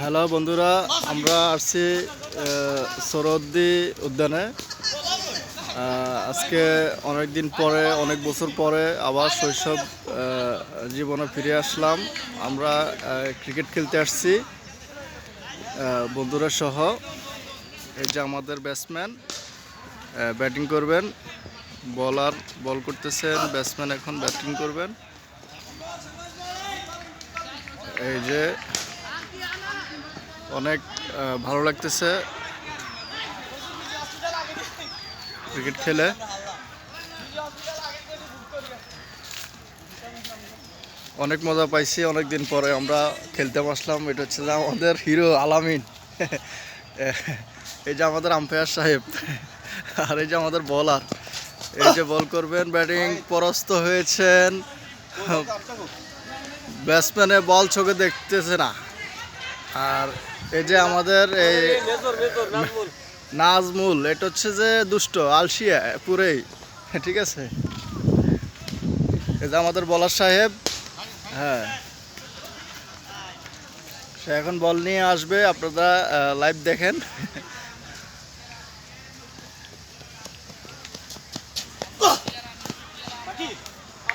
Hello বন্ধুরা, আমরা আসছি সরদ্দি উদ্যানে। আজকে অনেক দিন পরে, অনেক বছর পরে আবার শৈশব জীবনে ফিরে আসলাম। আমরা ক্রিকেট খেলতে আসছি বন্ধুরা সহ। এই যে আমাদের ব্যাটসম্যান ব্যাটিং করবেন। বলার বল করতেছেন ব্যাটসম্যান এখন ব্যাটিং করবেন। এই যে অনেক ভালো লাগতেছে। ক্রিকেট খেলে। অনেক মজা পাইছি অনেক দিন পরে আমরা খেলতে বসলাম। এটা হচ্ছে যে আমাদের হিরো আলামিন। এই যে আমাদের আম্পায়ার সাহেব আর এই যে আমাদের বলার এই যে বল করবেন, ব্যাটিং পরাস্ত হয়েছেন। ব্যাটসম্যানে বল চোখে দেখতেছে না। আর এই যে আমাদের এই নাজমুল, এটা হচ্ছে যে দুষ্ট, আলসিয়া, পুরেই। ঠিক আছে? এই যে আমাদের বলার সাহেব হ্যাঁ। সে এখন বল নিয়ে আসবে, আপনারা লাইভ দেখেন।